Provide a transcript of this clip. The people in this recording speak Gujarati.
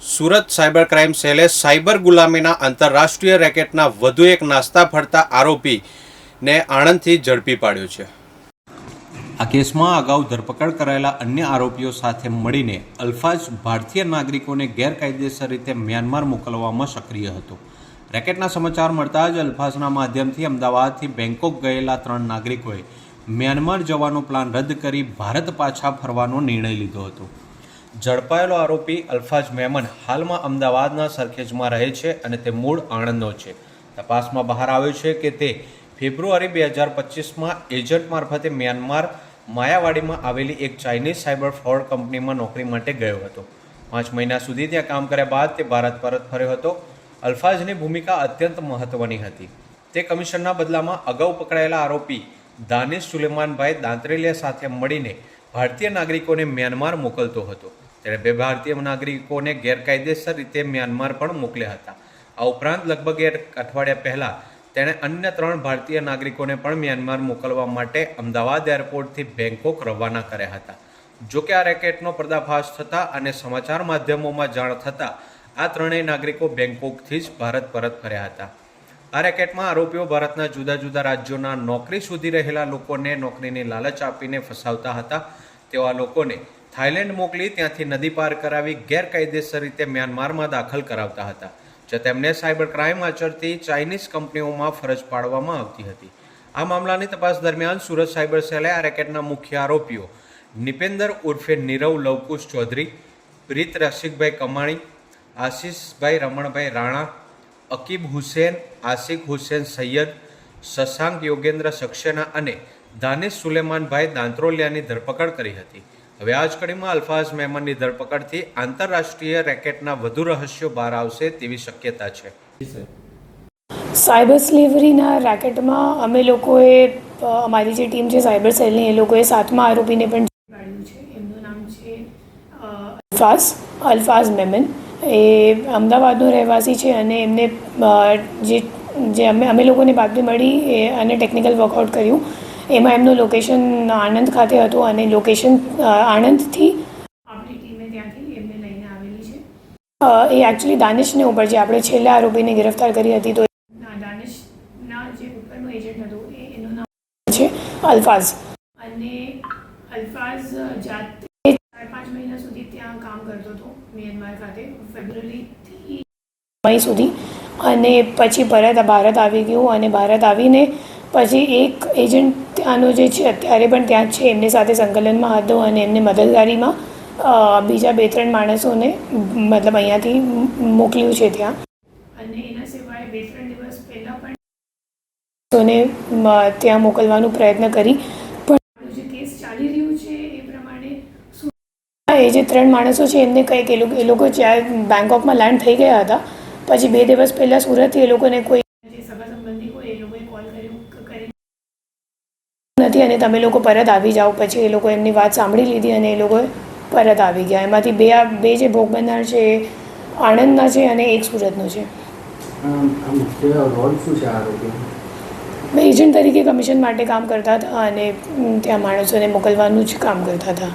સુરત સાયબર ક્રાઇમ સેલે સાયબર ગુલામીના આંતરરાષ્ટ્રીય રેકેટના વધુ એક નાસ્તા ફરતા આરોપીને આણંદથી ઝડપી પાડ્યો છે. આ કેસમાં અગાઉ ધરપકડ કરાયેલા અન્ય આરોપીઓ સાથે મળીને અલ્ફાઝ ભારતીય નાગરિકોને ગેરકાયદેસર રીતે મ્યાનમાર મોકલવામાં સક્રિય હતો. રેકેટના સમાચાર મળતા જ અલ્ફાઝના માધ્યમથી અમદાવાદથી બેંકોક ગયેલા ત્રણ નાગરિકોએ મ્યાનમાર જવાનો પ્લાન રદ કરી ભારત પાછા ફરવાનો નિર્ણય લીધો હતો. ઝડપાયેલો આરોપી અલ્ફાજ મેમન હાલમાં અમદાવાદના સરખેજમાં રહે છે અને તે મૂળ આણંદનો છે. તપાસમાં બહાર આવ્યું છે કે તે ફેબ્રુઆરી બે હજાર પચીસમાં એજન્ટ મારફતે મ્યાનમાર માયાવાડીમાં આવેલી એક ચાઇનીઝ સાયબર ફ્રોડ કંપનીમાં નોકરી માટે ગયો હતો. પાંચ મહિના સુધી ત્યાં કામ કર્યા બાદ તે ભારત પરત ફર્યો હતો. અલ્ફાજની ભૂમિકા અત્યંત મહત્વની હતી. તે કમિશનના બદલામાં અગાઉ પકડાયેલા આરોપી દાનિશ સુલેમાનભાઈ દાંતરેલિયા સાથે મળીને ભારતીય નાગરિકોને મ્યાનમાર મોકલતો હતો. તેણે બે ભારતીય નાગરિકોને ગેરકાયદેસર રીતે મ્યાનમાર પણ મોકલ્યા હતા. આ ઉપરાંત લગભગ એક અઠવાડિયા પહેલાં તેણે અન્ય ત્રણ ભારતીય નાગરિકોને પણ મ્યાનમાર મોકલવા માટે અમદાવાદ એરપોર્ટથી બેંકોક રવાના કર્યા હતા. જો કે આ રેકેટનો પર્દાફાશ થતાં અને સમાચાર માધ્યમોમાં જાણ થતાં આ ત્રણેય નાગરિકો બેંકોકથી જ ભારત પરત ફર્યા હતા. આ રેકેટમાં આરોપીઓ ભારતના જુદા જુદા રાજ્યોના નોકરી શોધી રહેલા લોકોને નોકરીની લાલચ આપીને ફસાવતા હતા. તેવા લોકોને થાઇલેન્ડ મોકલી ત્યાંથી નદી પાર કરાવી ગેરકાયદેસર રીતે મ્યાનમારમાં દાખલ કરાવતા હતા, જે તેમને સાયબર ક્રાઇમ આચરતી ચાઇનીઝ કંપનીઓમાં ફરજ પાડવામાં આવતી હતી. આ મામલાની તપાસ દરમિયાન સુરત સાયબર સેલે આ રેકેટના મુખ્ય આરોપીઓ નિપેન્દર ઉર્ફે નીરવ લવકુશ ચૌધરી, પ્રીત રસિકભાઈ કમાણી, આશિષભાઈ રમણભાઈ રાણા, અકીબ હુસેન આસિક હુસેન સૈયદ, શશાંક યોગેન્દ્ર સક્સેના અને દાનિશ સુલેમાનભાઈ દાંત્રોલિયાની ધરપકડ કરી હતી. હવે આ જ કડીમાં અલ્ફાઝ મહેમાનની ધરપકડથી આંતરરાષ્ટ્રીય રેકેટના વધુ રહસ્યો બહાર આવશે તેવી શક્યતા છે. સાયબર સ્લેવરીના રેકેટમાં અમે લોકોએ અમારી જે ટીમ છે સાયબર સેલની, એ લોકોએ સાતમા આરોપીને પણ પાડ્યું છે. એમનું નામ છે અલ્ફાઝ અલ્ફાઝ મેમન. એ અમદાવાદનો રહેવાસી છે અને એમને જે જે અમે અમે લોકોને બાતમી મળી અને ટેકનિકલ વર્કઆઉટ કર્યું. એમાં એમનું લોકેશન આણંદ ખાતે હતું અને લોકેશન આણંદથી આપણી ટીમે ત્યાંથી એમને લઈને આવેલી છે? એ એકચ્યુઅલી દાનિશને ઉપર જે આપણે છેલ્લા આરોપીને ગિરફ્તાર કરી હતી તો દાનિશના જે ઉપરનો એજન્ટ હતો એ એનું નામ છે અલ્ફાઝ. અને અલ્ફાઝ જાતે ચાર પાંચ મહિના સુધી ત્યાં કામ કરતો હતો મ્યાનમાર ખાતે ફેબ્રુઆરીથી મઈ સુધી. અને પછી પરત ભારત આવી ગયું અને ભારત આવીને પછી એક એજન્ટ ત્યાંનો જે છે અત્યારે પણ ત્યાં જ છે. એમની સાથે સંકલનમાં હતો અને એમને મદદગારીમાં બીજા બે ત્રણ માણસોને મતલબ અહીંયાથી મોકલ્યું છે ત્યાં. અને એના સિવાય બે ત્રણ દિવસ પહેલાં પણ માણસોને ત્યાં મોકલવાનો પ્રયત્ન કરી. પણ જે કેસ ચાલી રહ્યું છે એ પ્રમાણે એ જે ત્રણ માણસો છે એમને કંઈક એ લોકો એ લોકો જ્યાં બેંકોકમાં લેન્ડ થઈ ગયા હતા. પછી બે દિવસ પહેલાં સુરતથી એ લોકોને કોઈ જે સગા સંબંધી હોય એ લોકોએ કોલ કર્યું કરી નથી અને તમે લોકો પરત આવી જાઓ. પછી એ લોકો એમની વાત સાંભળી લીધી અને એ લોકો પરત આવી ગયા. એમાંથી બે આ બે જે ભોગ બનનાર છે એ આણંદના છે અને એક સુરતનો છે. બે એજન્ટ તરીકે કમિશન માટે કામ કરતા હતા અને ત્યાં માણસોને મોકલવાનું જ કામ કરતા હતા.